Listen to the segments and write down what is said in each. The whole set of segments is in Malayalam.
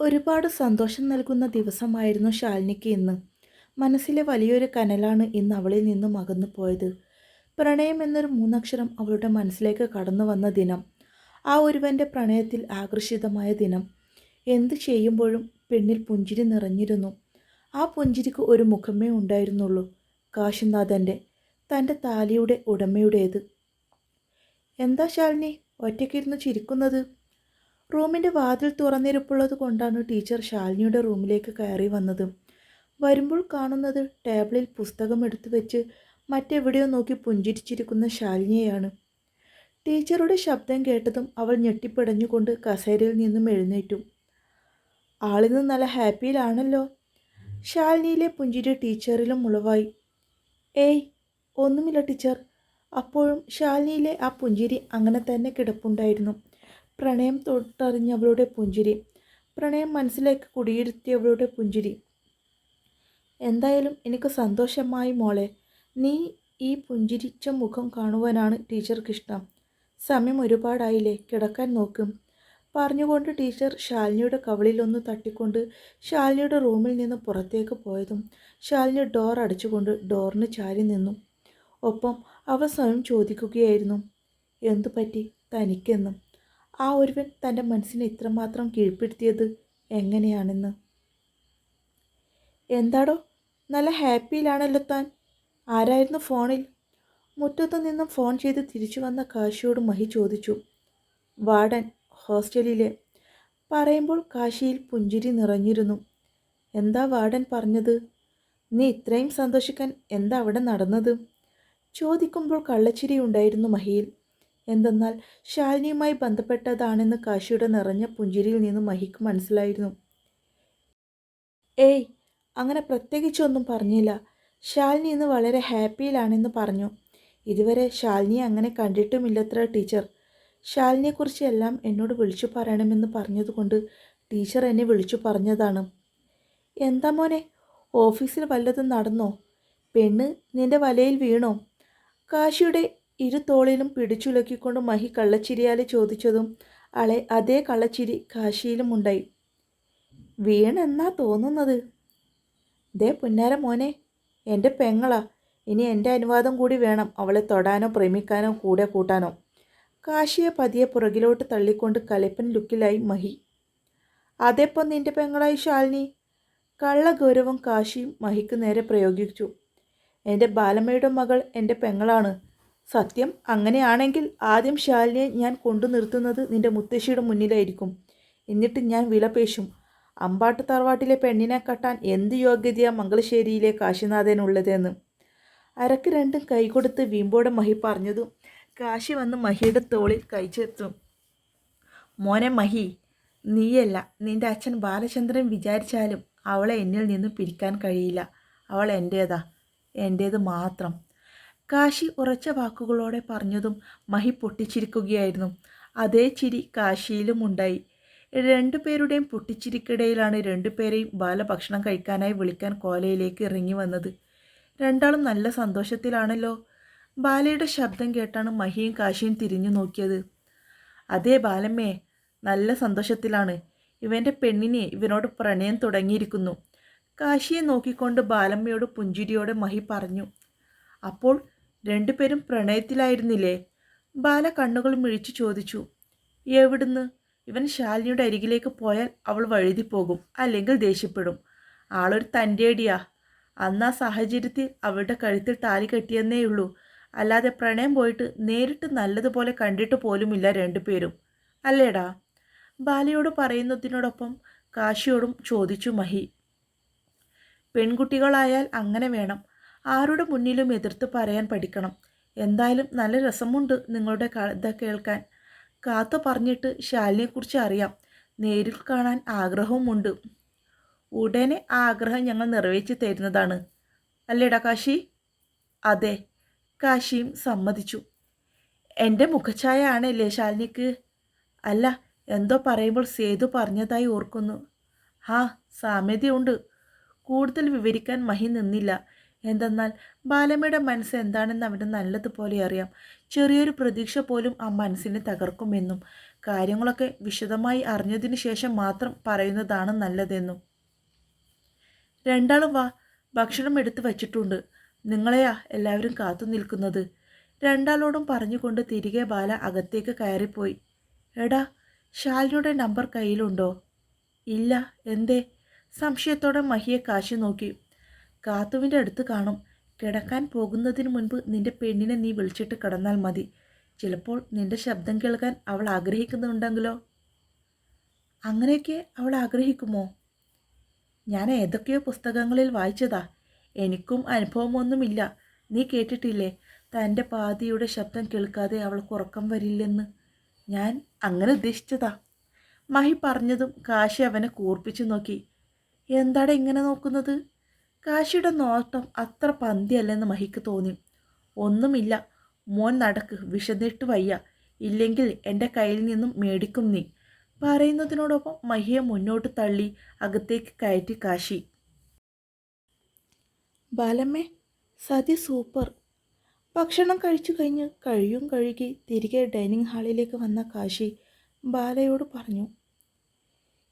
ഒരുപാട് സന്തോഷം നൽകുന്ന ദിവസമായിരുന്നു ശാലിനിക്ക് ഇന്ന്. മനസ്സിലെ വലിയൊരു കനലാണ് ഇന്ന് അവളിൽ നിന്നും അകന്നു പോയത്. പ്രണയം എന്നൊരു മൂന്നക്ഷരം അവളുടെ മനസ്സിലേക്ക് കടന്നു വന്ന ദിനം. ആ ഒരുവന്റെ പ്രണയത്തിൽ ആകർഷിതമായ ദിനം. എന്ത് ചെയ്യുമ്പോഴും പെണ്ണിൽ പുഞ്ചിരി നിറഞ്ഞിരുന്നു. ആ പുഞ്ചിരിക്ക് ഒരു മുഖമേ ഉണ്ടായിരുന്നുള്ളൂ. കാശിനാഥന്റെ തന്റെ താലിയുടെ ഉടമയുടേത്. എന്താ ശാലിനി ഒറ്റയ്ക്കിരുന്ന് ചിരിക്കുന്നത്? റൂമിന്റെ വാതിൽ തുറന്നിരിപ്പുള്ളത് കൊണ്ടാണ് ടീച്ചർ ശാലിനിയുടെ റൂമിലേക്ക് കയറി വന്നത്. വരുമ്പോൾ കാണുന്നത് ടേബിളിൽ പുസ്തകം എടുത്തു വെച്ച് മറ്റെവിടെയോ നോക്കി പുഞ്ചിരിച്ചിരിക്കുന്ന ശാലിനിയെയാണ്. ടീച്ചറുടെ ശബ്ദം കേട്ടതും അവൾ ഞെട്ടിപ്പിടഞ്ഞുകൊണ്ട് കസേരയിൽ നിന്നും എഴുന്നേറ്റു. ആളിന്ന് നല്ല ഹാപ്പിയിലാണല്ലോ. ശാലിനിയിലെ പുഞ്ചിരി ടീച്ചറിലും ഉളവായി. ഏയ് ഒന്നുമില്ല ടീച്ചർ. അപ്പോഴും ശാലിനിയിലെ ആ പുഞ്ചിരി അങ്ങനെ തന്നെ കിടപ്പുണ്ടായിരുന്നു. പ്രണയം തൊട്ടറിഞ്ഞവളുടെ പുഞ്ചിരി. പ്രണയം മനസ്സിലേക്ക് കുടിയിരുത്തിയവളുടെ പുഞ്ചിരി. എന്തായാലും എനിക്ക് സന്തോഷമായി മോളെ. നീ ഈ പുഞ്ചിരിച്ച മുഖം കാണുവാനാണ് ടീച്ചർക്കിഷ്ടം സമയം ഒരുപാടായില്ലേ കിടക്കാൻ നോക്കും. പറഞ്ഞുകൊണ്ട് ടീച്ചർ ശാലിനിയുടെ കവളിലൊന്ന് തട്ടിക്കൊണ്ട് ശാലിനിയുടെ റൂമിൽ നിന്ന് പുറത്തേക്ക് പോയതും ശാലിനി ഡോർ അടിച്ചുകൊണ്ട് ഡോറിന് ചാരി നിന്നു. ഒപ്പം അവൾ സ്വയം ചോദിക്കുകയായിരുന്നു എന്തു പറ്റി തനിക്കെന്നും. ആ ഒരുവൻ തന്റെ മനസ്സിനെ ഇത്രമാത്രം കീഴ്പ്പെടുത്തിയത് എങ്ങനെയാണെന്ന്? എന്താടോ നല്ല ഹാപ്പിയിലാണല്ലോ താൻ. ആരായിരുന്നു ഫോണിൽ? മുറ്റത്തു നിന്നും ഫോൺ ചെയ്ത് തിരിച്ചു വന്ന കാശിയോട് മഹി ചോദിച്ചു. വാർഡൻ ഹോസ്റ്റലിലെ. പറയുമ്പോൾ കാശിയിൽ പുഞ്ചിരി നിറഞ്ഞിരുന്നു. എന്താ വാർഡൻ പറഞ്ഞത്? നീ ഇത്രയും സന്തോഷിക്കാൻ എന്താ അവിടെ നടന്നത്? ചോദിക്കുമ്പോൾ കള്ളച്ചിരി ഉണ്ടായിരുന്നു മഹിയിൽ. എന്തെന്നാൽ ശാലിനിയുമായി ബന്ധപ്പെട്ടതാണെന്ന് കാശിയുടെ നിറഞ്ഞ പുഞ്ചിരിയിൽ നിന്ന് മഹിക്ക് മനസ്സിലായിരുന്നു. ഏയ് അങ്ങനെ പ്രത്യേകിച്ചൊന്നും പറഞ്ഞില്ല. ശാലിനി ഇന്ന് വളരെ ഹാപ്പിയിലാണെന്ന് പറഞ്ഞു. ഇതുവരെ ശാലിനിയെ അങ്ങനെ കണ്ടിട്ടുമില്ലത്ര ടീച്ചർ. ശാലിനിയെക്കുറിച്ച് എല്ലാം എന്നോട് വിളിച്ചു പറയണമെന്ന് പറഞ്ഞതുകൊണ്ട് ടീച്ചർ എന്നെ വിളിച്ചു പറഞ്ഞതാണ്. എന്താ മോനെ ഓഫീസിൽ വല്ലതും നടന്നോ? പെണ്ണ് നിന്റെ വലയിൽ വീണോ? കാശിയുടെ ഇരു തോളിലും പിടിച്ചുലക്കിക്കൊണ്ട് മഹി കള്ളച്ചിരിയാലെ ചോദിച്ചതും അളെ അതേ കള്ളച്ചിരി കാശിയിലും ഉണ്ടായി. വീണെന്നാ തോന്നുന്നത്? ദേ പുന്നാര മോനെ എന്റെ പെങ്ങളാ ഇനി എന്റെ അനുവാദം കൂടി വേണം അവളെ തൊടാനോ പ്രേമിക്കാനോ കൂടെ കൂട്ടാനോ. കാശിയെ പതിയെ പുറകിലോട്ട് തള്ളിക്കൊണ്ട് കലപ്പൻ ലുക്കിലായി മഹി. അതെപ്പം നിന്റെ പെങ്ങളായി ശാലിനി? കള്ള ഗൗരവം കാശിയും മഹിക്ക് നേരെ പ്രയോഗിച്ചു. എന്റെ ബാലമ്മയുടെ മകൾ എന്റെ പെങ്ങളാണ്. സത്യം അങ്ങനെയാണെങ്കിൽ ആദ്യം ശാലിനിയെ ഞാൻ കൊണ്ടു നിർത്തുന്നത് നിന്റെ മുത്തശ്ശിയുടെ മുന്നിലായിരിക്കും. എന്നിട്ട് ഞാൻ വിലപേശും അമ്പാട്ട് തറവാട്ടിലെ പെണ്ണിനെ കെട്ടാൻ എന്ത് യോഗ്യതയാ മംഗളശ്ശേരിയിലെ കാശിനാഥനുള്ളതെന്ന് അരക്ക് രണ്ടും കൈകൊടുത്ത് വീമ്പോടെ മഹി പറഞ്ഞതും കാശി വന്ന് മഹിയുടെ തോളിൽ കൈ ചേർത്തു. മോനെ മഹി നീയല്ല നിന്റെ അച്ഛൻ ബാലചന്ദ്രൻ വിചാരിച്ചാലും അവളെ എന്നിൽ നിന്ന് പിരിക്കാൻ കഴിയില്ല. അവൾ എന്റേതാ എന്റേത് മാത്രം. കാശി ഉറച്ച വാക്കുകളോടെ പറഞ്ഞതും മഹി പൊട്ടിച്ചിരിക്കുകയായിരുന്നു. അതേ ചിരി കാശിയിലും ഉണ്ടായി. രണ്ടുപേരുടെയും പൊട്ടിച്ചിരിക്കിടയിലാണ് രണ്ടുപേരെയും ബാല ഭക്ഷണം കഴിക്കാനായി വിളിക്കാൻ കോലയിലേക്ക് ഇറങ്ങി വന്നത്. രണ്ടാളും നല്ല സന്തോഷത്തിലാണല്ലോ. ബാലയുടെ ശബ്ദം കേട്ടാണ് മഹിയും കാശിയും തിരിഞ്ഞു നോക്കിയത്. അതേ ബാലമ്മേ നല്ല സന്തോഷത്തിലാണ്. ഇവന്റെ പെണ്ണിനെ ഇവനോട് പ്രണയം തുടങ്ങിയിരിക്കുന്നു. കാശിയെ നോക്കിക്കൊണ്ട് ബാലമ്മയോട് പുഞ്ചിരിയോടെ മഹി പറഞ്ഞു അപ്പോൾ രണ്ടുപേരും പ്രണയത്തിലായിരുന്നില്ലേ? ബാല കണ്ണുകൾ മിഴിച്ചു ചോദിച്ചു. എവിടുന്ന്? ഇവൻ ശാലിനിയുടെ അരികിലേക്ക് പോയാൽ അവൾ വഴുതിപ്പോകും അല്ലെങ്കിൽ ദേഷ്യപ്പെടും. ആളൊരു തന്റെടിയാ. അന്ന് ആ സാഹചര്യത്തിൽ അവളുടെ കഴുത്തിൽ താലി കെട്ടിയെന്നേയുള്ളൂ അല്ലാതെ പ്രണയം പോയിട്ട് നേരിട്ട് നല്ലതുപോലെ കണ്ടിട്ട് പോലുമില്ല രണ്ടുപേരും. അല്ലേടാ? ബാലയോട് പറയുന്നതിനോടൊപ്പം കാശിയോടും ചോദിച്ചു മഹി. പെൺകുട്ടികളായാൽ അങ്ങനെ വേണം. ആരുടെ മുന്നിലും എതിർത്ത് പറയാൻ പഠിക്കണം. എന്തായാലും നല്ല രസമുണ്ട് നിങ്ങളുടെ കഥ കേൾക്കാൻ. കാത്തു പറഞ്ഞിട്ട് ശാലിനെക്കുറിച്ച് അറിയാം. നേരിൽ കാണാൻ ആഗ്രഹവുമുണ്ട്. ഉടനെ ആഗ്രഹം ഞങ്ങൾ നിറവേറ്റി തരുന്നതാണ്. അല്ലേടാ കാശി? അതെ കാശിയും സമ്മതിച്ചു. എന്റെ മുഖഛായ ആണല്ലേ ശാലിനിക്ക്? അല്ല എന്തോ പറയുമ്പോൾ സേതു പറഞ്ഞതായി ഓർക്കുന്നു. ഹാ സാമ്യതയുണ്ട്. കൂടുതൽ വിവരിക്കാൻ മഹി നിന്നില്ല. എന്തെന്നാൽ ബാലമ്മയുടെ മനസ്സ് എന്താണെന്ന് അവന് നല്ലതുപോലെ അറിയാം. ചെറിയൊരു പ്രതീക്ഷ പോലും ആ മനസ്സിനെ തകർക്കുമെന്നും കാര്യങ്ങളൊക്കെ വിശദമായി അറിഞ്ഞതിന് ശേഷം മാത്രം പറയുന്നതാണ് നല്ലതെന്നും. രണ്ടാളും വാ ഭക്ഷണം എടുത്തു വച്ചിട്ടുണ്ട്. നിങ്ങളെയാ എല്ലാവരും കാത്തു നിൽക്കുന്നത്. രണ്ടാളോടും പറഞ്ഞുകൊണ്ട് തിരികെ ബാല അകത്തേക്ക് കയറിപ്പോയി. എടാ ശാലിനിയുടെ നമ്പർ കയ്യിലുണ്ടോ? ഇല്ല എന്തേ? സംശയത്തോടെ മഹിയെ കാശി നോക്കി. കാത്തുവിന്റെ അടുത്ത് കാണും. കിടക്കാൻ പോകുന്നതിന് മുൻപ് നിന്റെ പെണ്ണിനെ നീ വിളിച്ചിട്ട് കിടന്നാൽ മതി. ചിലപ്പോൾ നിന്റെ ശബ്ദം കേൾക്കാൻ അവൾ ആഗ്രഹിക്കുന്നുണ്ടെങ്കിലോ? അങ്ങനെയൊക്കെ അവൾ ആഗ്രഹിക്കുമോ? ഞാൻ ഏതൊക്കെയോ പുസ്തകങ്ങളിൽ വായിച്ചതാ. എനിക്കും അനുഭവമൊന്നുമില്ല. നീ കേട്ടിട്ടില്ലേ? തന്റെ പാതിയുടെ ശബ്ദം കേൾക്കാതെ അവൾക്ക് ഉറക്കം വരില്ലെന്ന്. ഞാൻ അങ്ങനെ ഉദ്ദേശിച്ചതാ. മഹി പറഞ്ഞതും കാശി അവനെ കൂർപ്പിച്ചു നോക്കി. എന്താടാ ഇങ്ങനെ നോക്കുന്നത്? കാശിയുടെ നോട്ടം അത്ര പന്തിയല്ലെന്ന് മഹിക്ക് തോന്നി. ഒന്നുമില്ല. മോൻ നടക്ക്. വിശന്നിട്ട് വയ്യ. ഇല്ലെങ്കിൽ എന്റെ കയ്യിൽ നിന്നും മേടിക്കും നീ. പറയുന്നതിനോടൊപ്പം മഹിയെ മുന്നോട്ട് തള്ളി അകത്തേക്ക് കയറ്റി കാശി. ബാലമ്മേ സതി സൂപ്പർ. ഭക്ഷണം കഴിച്ചു കഴിഞ്ഞ് കഴിയും കഴുകി തിരികെ ഡൈനിങ് ഹാളിലേക്ക് വന്ന കാശി ബാലയോട് പറഞ്ഞു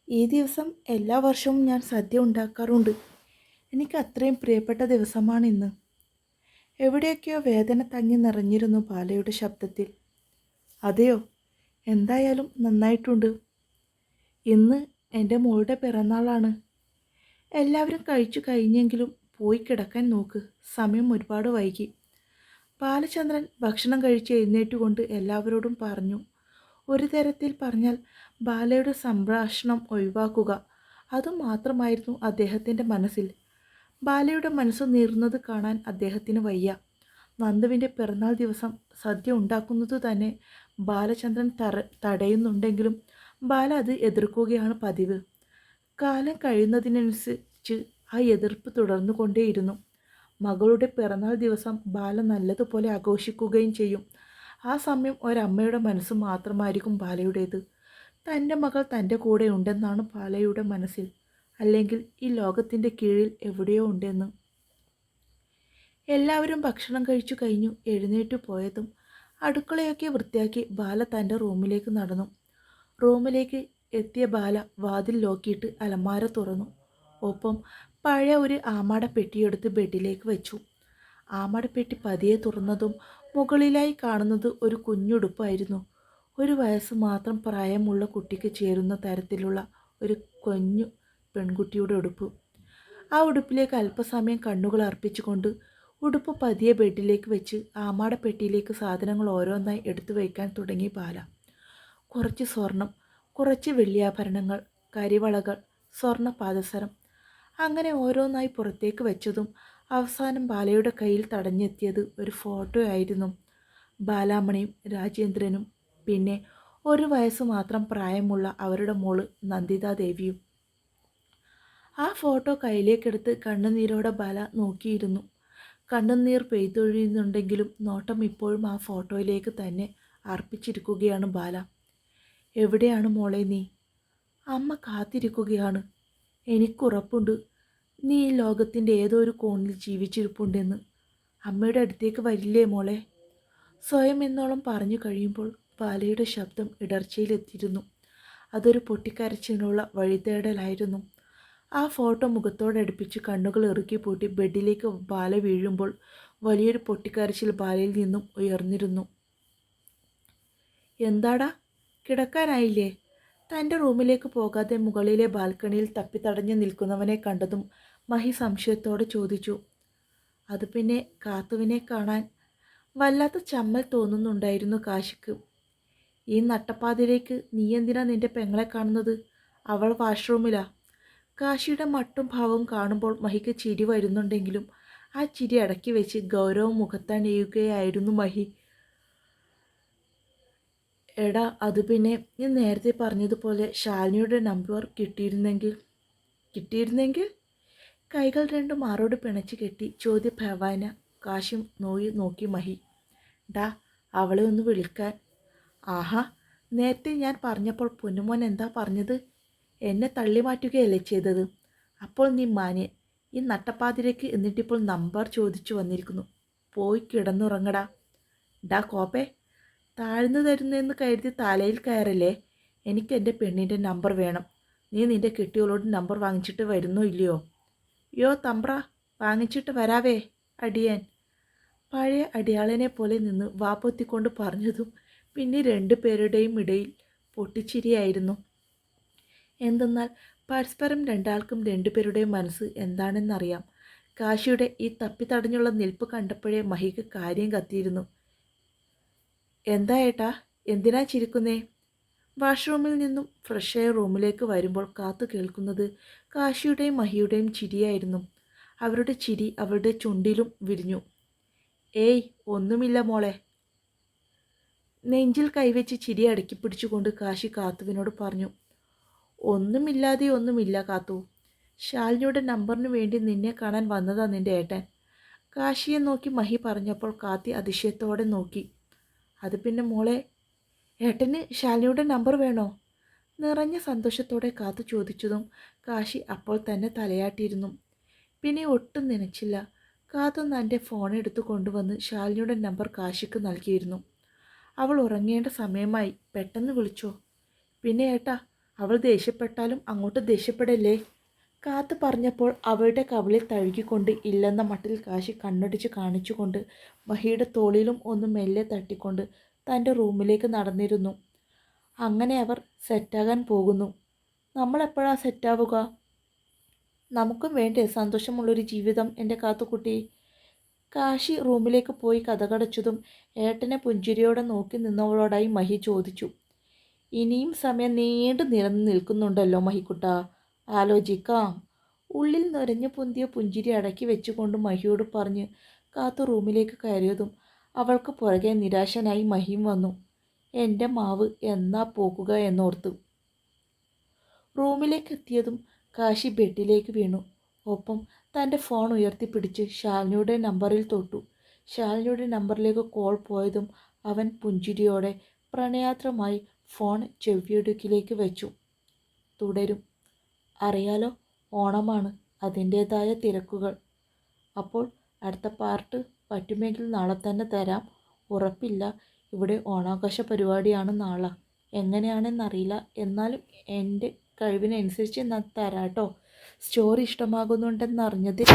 ഈ ദിവസം എല്ലാ വർഷവും ഞാൻ സദ്യ ഉണ്ടാക്കാറുണ്ട്. എനിക്ക് അത്രയും പ്രിയപ്പെട്ട ദിവസമാണ് ഇന്ന് എവിടെയൊക്കെയോ വേദന തങ്ങി നിറഞ്ഞിരുന്നു ബാലയുടെ ശബ്ദത്തിൽ. അതെയോ? എന്തായാലും നന്നായിട്ടുണ്ട്. ഇന്ന് എന്റെ മോളുടെ പിറന്നാളാണ്. എല്ലാവരും കഴിച്ചു കഴിഞ്ഞെങ്കിലും പോയി കിടക്കാൻ നോക്ക്. സമയം ഒരുപാട് വൈകി. ബാലചന്ദ്രൻ ഭക്ഷണം കഴിച്ച് എഴുന്നേറ്റുകൊണ്ട് എല്ലാവരോടും പറഞ്ഞു. ഒരു തരത്തിൽ പറഞ്ഞാൽ ബാലയുടെ സംഭാഷണം ഒഴിവാക്കുക. അതുമാത്രമായിരുന്നു അദ്ദേഹത്തിന്റെ മനസ്സിൽ. ബാലയുടെ മനസ്സ് നീറുന്നത് കാണാൻ അദ്ദേഹത്തിന് വയ്യ. നന്ദുവിന്റെ പിറന്നാൾ ദിവസം സദ്യ ഉണ്ടാക്കുന്നത് തന്നെ ബാലചന്ദ്രൻ തറ തടയുന്നുണ്ടെങ്കിലും ബാല അത് എതിർക്കുകയാണ് പതിവ്. കാലം കഴിയുന്നതിനനുസരിച്ച് ആ എതിർപ്പ് തുടർന്നു കൊണ്ടേയിരുന്നു മകളുടെ പിറന്നാൾ ദിവസം ബാല നല്ലതുപോലെ ആഘോഷിക്കുകയും ചെയ്യും. ആ സമയം ഒരമ്മയുടെ മനസ്സ് മാത്രമായിരിക്കും ബാലയുടേത്. തന്റെ മകൾ തന്റെ കൂടെ ഉണ്ടെന്നാണ് ബാലയുടെ മനസ്സിൽ. അല്ലെങ്കിൽ ഈ ലോകത്തിന്റെ കീഴിൽ എവിടെയോ ഉണ്ടെന്ന്. എല്ലാവരും ഭക്ഷണം കഴിച്ചു കഴിഞ്ഞു എഴുന്നേറ്റ് പോയതും അടുക്കളയൊക്കെ വൃത്തിയാക്കി ബാല തന്റെ റൂമിലേക്ക് നടന്നു. റൂമിലേക്ക് എത്തിയ ബാല വാതിൽ ലോക്കിയിട്ട് അലമാര തുറന്നു. ഒപ്പം പഴയ ഒരു ആമാട പെട്ടിയെടുത്ത് ബെഡിലേക്ക് വെച്ചു. ആമാട പെട്ടി പതിയെ തുറന്നതും മുകളിലായി കാണുന്നത് ഒരു കുഞ്ഞുടുപ്പായിരുന്നു. ഒരു വയസ്സ് മാത്രം പ്രായമുള്ള കുട്ടിക്ക് ചേരുന്ന തരത്തിലുള്ള ഒരു കുഞ്ഞു പെൺകുട്ടിയുടെ ഉടുപ്പ്. ആ ഉടുപ്പിലേക്ക് അല്പസമയം കണ്ണുകൾ അർപ്പിച്ചുകൊണ്ട് ഉടുപ്പ് പതിയെ ബെഡിലേക്ക് വെച്ച് ആമാട പെട്ടിയിലേക്ക് സാധനങ്ങൾ ഓരോന്നായി എടുത്തു വയ്ക്കാൻ തുടങ്ങി ബാല. കുറച്ച് സ്വർണം കുറച്ച് വെള്ളിയാഭരണങ്ങൾ കരിവളകൾ സ്വർണ പാദസരം അങ്ങനെ ഓരോന്നായി പുറത്തേക്ക് വെച്ചതും അവസാനം ബാലയുടെ കയ്യിൽ തടഞ്ഞെത്തിയത് ഒരു ഫോട്ടോ ആയിരുന്നു. ബാലാമണിയും രാജേന്ദ്രനും. പിന്നെ ഒരു വയസ്സ് മാത്രം പ്രായമുള്ള അവരുടെ മോൾ നന്ദിതാദേവിയും. ആ ഫോട്ടോ കയ്യിലേക്കെടുത്ത് കണ്ണുനീരോടെ ബാല നോക്കിയിരുന്നു. കണ്ണുനീർ പെയ്തൊഴിയുന്നുണ്ടെങ്കിലും നോട്ടം ഇപ്പോഴും ആ ഫോട്ടോയിലേക്ക് തന്നെ അർപ്പിച്ചിരിക്കുകയാണ് ബാല. എവിടെയാണ് മോളെ നീ? അമ്മ കാത്തിരിക്കുകയാണ്. എനിക്കുറപ്പുണ്ട്. നീ ഈ ലോകത്തിന്റെ ഏതോ ഒരു കോണിൽ ജീവിച്ചിരിപ്പുണ്ടെന്ന്. അമ്മയുടെ അടുത്തേക്ക് വരില്ലേ മോളെ? സ്വയം എന്നോളം പറഞ്ഞു കഴിയുമ്പോൾ ബാലയുടെ ശബ്ദം ഇടർച്ചയിലെത്തിയിരുന്നു. അതൊരു പൊട്ടിക്കരച്ചിനുള്ള വഴിതേടലായിരുന്നു ആ ഫോട്ടോ മുഖത്തോടടുപ്പിച്ച് കണ്ണുകൾ ഇറുക്കി പൂട്ടി ബെഡിലേക്ക് ബാല വീഴുമ്പോൾ വലിയൊരു പൊട്ടിക്കരച്ചിൽ ബാലയിൽ നിന്നും ഉയർന്നിരുന്നു. എന്താടാ? കിടക്കാനായില്ലേ? തന്റെ റൂമിലേക്ക് പോകാതെ മുകളിലെ ബാൽക്കണിയിൽ തപ്പിത്തടഞ്ഞു നിൽക്കുന്നവനെ കണ്ടതും മഹി സംശയത്തോടെ ചോദിച്ചു. അത് പിന്നെ കാത്തുവിനെ കാണാൻ വല്ലാത്ത ചമ്മൽ തോന്നുന്നുണ്ടായിരുന്നു കാശിക്ക്. ഈ നട്ടപ്പാതിലേക്ക് നീ എന്തിനാ നിന്റെ പെങ്ങളെ കാണുന്നത്? അവൾ വാഷ്റൂമിലാ. കാശിയുടെ മട്ടും ഭാവവും കാണുമ്പോൾ മഹിക്ക് ചിരി വരുന്നുണ്ടെങ്കിലും ആ ചിരി അടക്കി വെച്ച് ഗൗരവം മുഖത്തണിയുകയായിരുന്നു മഹി. എടാ അത് പിന്നെ ഞാൻ നേരത്തെ പറഞ്ഞതുപോലെ ശാലിനിയുടെ നമ്പർ കിട്ടിയിരുന്നെങ്കിൽ? കിട്ടിയിരുന്നെങ്കിൽ? കൈകൾ രണ്ടും മാറോട് പിണച്ച് കെട്ടി ചോദ്യ ഭവാന കാശും നോയി നോക്കി മഹി. ഡാ അവളെ ഒന്ന് വിളിക്കാൻ. ആഹാ നേരത്തെ ഞാൻ പറഞ്ഞപ്പോൾ പൊന്നുമോൻ എന്താ പറഞ്ഞത്? എന്നെ തള്ളി മാറ്റുകയല്ലേ ചെയ്തത്? അപ്പോൾ നീ മാന്യൻ ഈ നട്ടപ്പാതിരയ്ക്ക് എന്നിട്ടിപ്പോൾ നമ്പർ ചോദിച്ചു വന്നിരിക്കുന്നു. പോയി കിടന്നുറങ്ങടാ. ഡാ കോപ്പേ താഴ്ന്നു തരുന്നെന്ന് കരുതി തലയിൽ കയറല്ലേ? എനിക്ക് എന്റെ പെണ്ണിന്റെ നമ്പർ വേണം. നീ നിന്റെ കെട്ടിയോളോട് നമ്പർ വാങ്ങിച്ചിട്ട് വരുന്നോ ഇല്ലയോ? യോ തമ്പ്ര വാങ്ങിച്ചിട്ട് വരാവേ അടിയൻ. പഴയ അടിയാളനെ പോലെ നിന്ന് വാപ്പൊത്തിക്കൊണ്ട് പറഞ്ഞതും പിന്നെ രണ്ടു പേരുടെയും ഇടയിൽ പൊട്ടിച്ചിരിയായിരുന്നു. എന്തെന്നാൽ പരസ്പരം രണ്ടാൾക്കും രണ്ടുപേരുടെയും മനസ്സ് എന്താണെന്നറിയാം. കാശിയുടെ ഈ തപ്പി തടഞ്ഞുള്ള നിൽപ്പ് കണ്ടപ്പോഴേ മഹിക്ക് കാര്യം കത്തിയിരുന്നു. എന്താ ഏട്ടാ? എന്തിനാ ചിരിക്കുന്നേ? വാഷ്റൂമിൽ നിന്നും ഫ്രഷ് ഫ്രഷായ റൂമിലേക്ക് വരുമ്പോൾ കാത്തു കേൾക്കുന്നത് കാശിയുടെയും മഹിയുടെയും ചിരിയായിരുന്നു. അവരുടെ ചിരി അവരുടെ ചുണ്ടിലും വിരിഞ്ഞു. ഏയ് ഒന്നുമില്ല മോളെ. നെഞ്ചിൽ കൈവച്ച് ചിരി അടക്കി പിടിച്ചുകൊണ്ട് കാശി കാത്തുവിനോട് പറഞ്ഞു. ഒന്നുമില്ലാതെ ഒന്നുമില്ല കാത്തു. ശാലിനിയുടെ നമ്പറിന് വേണ്ടി നിന്നെ കാണാൻ വന്നതാ നിന്റെ ഏട്ടൻ. കാശിയെ നോക്കി മഹി പറഞ്ഞപ്പോൾ കാത്തി അതിശയത്തോടെ നോക്കി. അത് പിന്നെ മോളെ ഏട്ടന് ശാലിനിയുടെ നമ്പർ വേണോ? നിറഞ്ഞ സന്തോഷത്തോടെ കാത്തു ചോദിച്ചതും കാശി അപ്പോൾ തന്നെ തലയാട്ടിയിരുന്നു. പിന്നെ ഒട്ടും നനച്ചില്ല. കാത്തു തന്റെ ഫോൺ എടുത്തു കൊണ്ടുവന്ന് ശാലിനിയുടെ നമ്പർ കാശിക്ക് നൽകിയിരുന്നു. അവൾ ഉറങ്ങേണ്ട സമയമായി. പെട്ടെന്ന് വിളിച്ചോ? പിന്നെ ഏട്ടാ അവൾ ദേഷ്യപ്പെട്ടാലും അങ്ങോട്ട് ദേഷ്യപ്പെടല്ലേ? കാത്ത് പറഞ്ഞപ്പോൾ അവളുടെ കവിളിൽ തഴുകിക്കൊണ്ട് ഇല്ലെന്ന മട്ടിൽ കാശി കണ്ണടിച്ച് കാണിച്ചുകൊണ്ട് മഹിയുടെ തോളിലും ഒന്ന് മെല്ലെ തട്ടിക്കൊണ്ട് തന്റെ റൂമിലേക്ക് നടന്നിരുന്നു. അങ്ങനെ അവർ സെറ്റാകാൻ പോകുന്നു. നമ്മളെപ്പോഴാ സെറ്റാവുക? നമുക്കും വേണ്ടേ സന്തോഷമുള്ളൊരു ജീവിതം എന്റെ കാത്തുകുട്ടി? കാശി റൂമിലേക്ക് പോയി കഥകടച്ചതും ഏട്ടനെ പുഞ്ചിരിയോടെ നോക്കി നിന്നവളോടായി മഹി ചോദിച്ചു. ഇനിയും സമയം നീണ്ടു നിറഞ്ഞു നിൽക്കുന്നുണ്ടല്ലോ മഹിക്കുട്ട. ആലോചിക്കാം. ഉള്ളിൽ നിറഞ്ഞു പൊന്തിയ പുഞ്ചിരി അടക്കി വെച്ചുകൊണ്ട് മഹിയോട് പറഞ്ഞ് കാത്തു റൂമിലേക്ക് കയറിയതും അവൾക്ക് പുറകെ നിരാശനായി മഹിയും വന്നു. എന്റെ മാവ് എന്നാ പോകുക എന്നോർത്തു. റൂമിലേക്ക് എത്തിയതും കാശി ബെഡിലേക്ക് വീണു. ഒപ്പം തന്റെ ഫോൺ ഉയർത്തിപ്പിടിച്ച് ഷാലിനിയുടെ നമ്പറിൽ തൊട്ടു. ഷാലിനിയുടെ നമ്പറിലേക്ക് കോൾ പോയതും അവൻ പുഞ്ചിരിയോടെ പ്രണയാത്രമായി ഫോൺ ചെവിയിടുക്കിലേക്ക് വെച്ചു. തുടരും. അറിയാലോ ഓണമാണ്. അതിന്റേതായ തിരക്കുകൾ. അപ്പോൾ അടുത്ത പാർട്ട് പറ്റുമെങ്കിൽ നാളെ തന്നെ തരാം. ഉറപ്പില്ല ഇവിടെ ഓണാഘോഷ പരിപാടിയാണ് നാളെ. എങ്ങനെയാണെന്നറിയില്ല. എന്നാലും എന്റെ കഴിവിനനുസരിച്ച് ഞാൻ തരാം കേട്ടോ സ്റ്റോറി ഇഷ്ടമാകുന്നുണ്ടെന്നറിഞ്ഞതിൽ